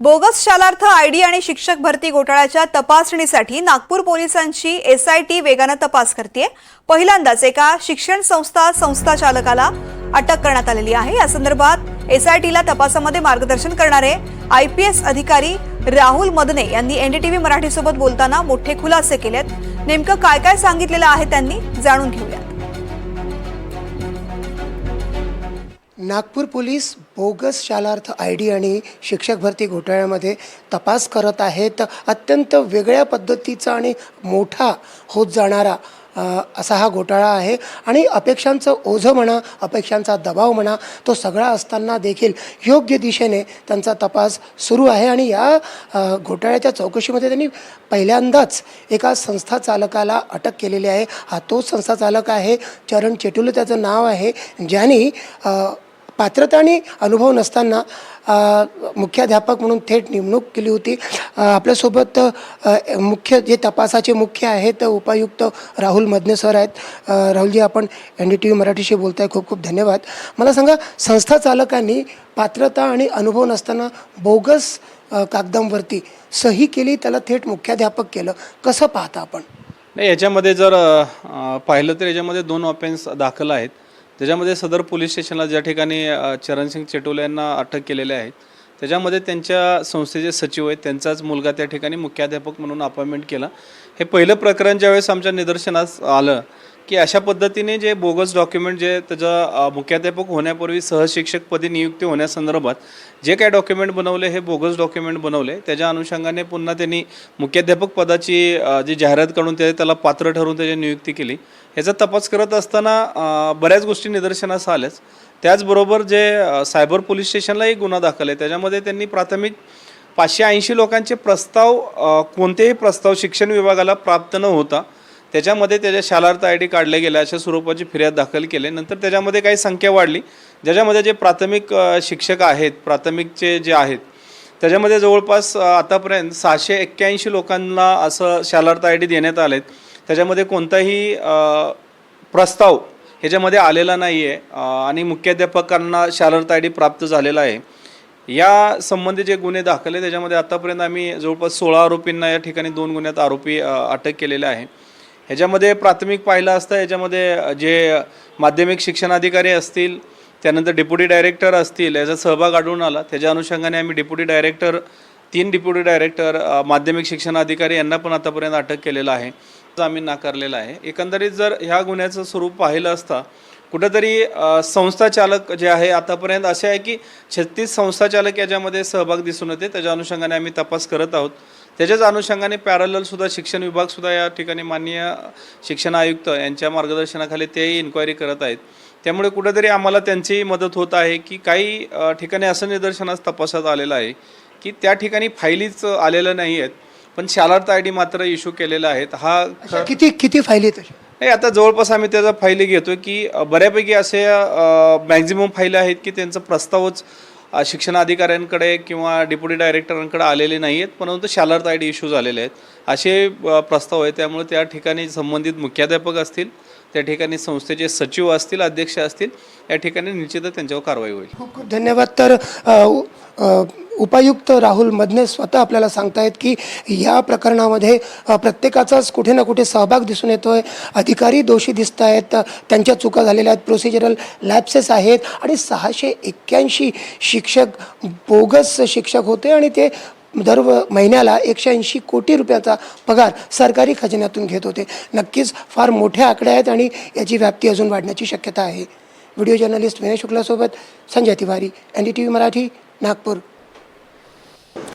Bogus Shalarth ID आणि शिक्षक भरती घोटाळ्याच्या तपासणीसाठी नागपूर पोलिसांची एसआयटी वेगानं तपास करते पहिल्यांदाच एका शिक्षण संस्था संस्था चालकाला अटक करण्यात आलेली आहे. या संदर्भात एसआयटीला तपासामध्ये मार्गदर्शन करणारे आय पी एस अधिकारी राहुल मदने यांनी एनडीटीव्ही मराठीसोबत बोलताना मोठे खुलासे केलेत. नेमकं काय काय सांगितलेलं आहे त्यांनी जाणून घेऊया Nagpur police bogus Shalarth I D आणि शिक्षक भरती घोटाळ्यामध्ये तपास करत आहेत. अत्यंत वेगळ्या पद्धतीचा आणि मोठा होत जाणारा असा हा घोटाळा आहे. आणि अपेक्षांचं ओझं म्हणा अपेक्षांचा दबाव म्हणा तो सगळा असताना देखील योग्य दिशेने त्यांचा तपास सुरू आहे. आणि या घोटाळ्याच्या चौकशीमध्ये त्यांनी पहिल्यांदाच एका संस्था चालकाला अटक केलेली आहे. हा तोच संस्था चालक आहे चरण चेटुल त्याचं नाव आहे ज्यांनी पात्रता आणि अनुभव नसताना मुख्याध्यापक म्हणून थेट नेमणूक केली होती. आपल्यासोबत मुख्य जे तपासाचे मुख्य आहेत उपायुक्त राहुल मदने सर आहेत. राहुलजी आपण एन डी टी व्ही मराठीशी बोलताय. खूप खूप धन्यवाद. मला सांगा संस्था चालकांनी पात्रता आणि अनुभव नसताना बोगस कागदांवरती सही केली त्याला थेट मुख्याध्यापक केलं. कसं पाहता आपण? नाही याच्यामध्ये जर पाहिलं तर याच्यामध्ये दोन ऑफेन्स दाखल आहेत. त्याच्यामध्ये सदर पोलीस स्टेशनला ज्या ठिकाणी चरणसिंग चेटोले यांना अटक केलेले आहेत त्याच्यामध्ये त्यांच्या संस्थेचे सचिव आहेत त्यांचाच मुलगा त्या ठिकाणी मुख्याध्यापक म्हणून अपॉइंटमेंट केला. हे पहिलं प्रकरण ज्यावेळेस आमच्या निदर्शनास आलं की अशा पद्धतीने जे बोगस डॉक्युमेंट जे त्याचं मुख्याध्यापक होण्यापूर्वी सहशिक्षकपदी नियुक्ती होण्यासंदर्भात जे काय डॉक्युमेंट बनवले हे बोगस डॉक्युमेंट बनवले त्याच्या अनुषंगाने पुन्हा त्यांनी मुख्याध्यापक पदाची जी जाहिरात करून ते त्याला पात्र ठरवून त्याची नियुक्ती केली. याचा तपास करत असताना बऱ्याच गोष्टी निदर्शनास आल्याच. त्याचबरोबर जे सायबर पोलीस स्टेशनलाही गुन्हा दाखल आहे त्याच्यामध्ये त्यांनी प्राथमिक पाचशे ऐंशी लोकांचे प्रस्ताव कोणतेही प्रस्ताव शिक्षण विभागाला प्राप्त न होता त्याच्यामध्ये त्याच्या शालार्थ आय डी काढले गेले अशा स्वरूपाची फिर्याद दाखल केली. नंतर त्याच्यामध्ये काही संख्या वाढली ज्याच्यामध्ये जे प्राथमिक शिक्षक आहेत प्राथमिकचे जे आहेत त्याच्यामध्ये जवळपास आतापर्यंत सहाशे एक्क्याऐंशी लोकांना असं शालार्थ आय डी देण्यात आलेत. त्याच्यामध्ये कोणताही प्रस्ताव ह्याच्यामध्ये आलेला नाही आहे आणि मुख्याध्यापकांना शालार्थ आय डी प्राप्त झालेला आहे. या संबंधी जे गुन्हे दाखल आहे त्याच्यामध्ये आतापर्यंत आम्ही जवळपास सोळा आरोपींना या ठिकाणी दोन गुन्ह्यात आरोपी अटक केलेल्या आहे. ह्याच्यामध्ये प्राथमिक पाहिलं असता याच्यामध्ये जे माध्यमिक शिक्षणाधिकारी असतील त्यानंतर डेप्युटी डायरेक्टर असतील याचा सहभाग आढळून आला. त्याच्या अनुषंगाने आम्ही डेप्युटी डायरेक्टर तीन डेप्युटी डायरेक्टर माध्यमिक शिक्षणाधिकारी यांना पण आतापर्यंत अटक केलेलं आहे. आम्ही नाकारलेला आहे. एकंदरीत जर ह्या गुन्ह्याचं स्वरूप पाहिलं असता कुठंतरी संस्थाचालक जे आहे आतापर्यंत असे आहे की छत्तीस संस्थाचालक याच्यामध्ये सहभाग दिसून येते. त्याच्या अनुषंगाने आम्ही तपास करत आहोत. त्याच्याच अनुषंगाने पॅरलल सुद्धा शिक्षण विभाग सुद्धा या ठिकाणी माननीय शिक्षण आयुक्त यांच्या मार्गदर्शनाखाली तेही इन्क्वायरी करत आहेत. त्यामुळे कुठेतरी आम्हाला त्यांचीही मदत होत आहे की काही ठिकाणी असं निदर्शनास तपासात आलेलं आहे की त्या ठिकाणी फायलीच आलेल्या नाही आहेत पण शालार्थ आय डी मात्र इश्यू केलेला आहेत हा किती किती फायली नाही आता जवळपास आम्ही त्याचा फायली घेतो की बऱ्यापैकी असे मॅक्झिमम फायली आहेत की त्यांचा प्रस्तावच शिक्षण अधिकाऱ्यांकडे किंवा डेप्युटी डायरेक्टरांकडे आलेले नाही आहेत परंतु शालार्थ आय डी इश्यू झालेले आहेत. असे प्रस्ताव आहे त्यामुळे त्या ठिकाणी संबंधित मुख्याध्यापक असतील त्या ठिकाणी संस्थेचे सचिव असतील अध्यक्ष असतील या ठिकाणी निश्चितच त्यांच्यावर कारवाई होईल. खूप खूप धन्यवाद. तर उपायुक्त राहुल मदने स्वतः आपल्याला सांगतायत की या प्रकरणामध्ये प्रत्येकाचाच कुठे ना कुठे सहभाग दिसून येतो आहे अधिकारी दोषी दिसत आहेत त्यांच्या चुका झालेल्या आहेत प्रोसिजरल लॅप्सेस आहेत आणि सहाशे एक्क्याऐंशी शिक्षक बोगस शिक्षक होते आणि ते दर महिन्याला एकशे ऐंशी कोटी रुपयाचा पगार सरकारी खजिन्यातून घेत होते. नक्कीच फार मोठे आकडे आहेत आणि याची व्याप्ती अजून वाढण्याची शक्यता आहे. Video journalist Vinay शुक्लासोबत Sanjay Tiwari N D T V Marathi Nagpur.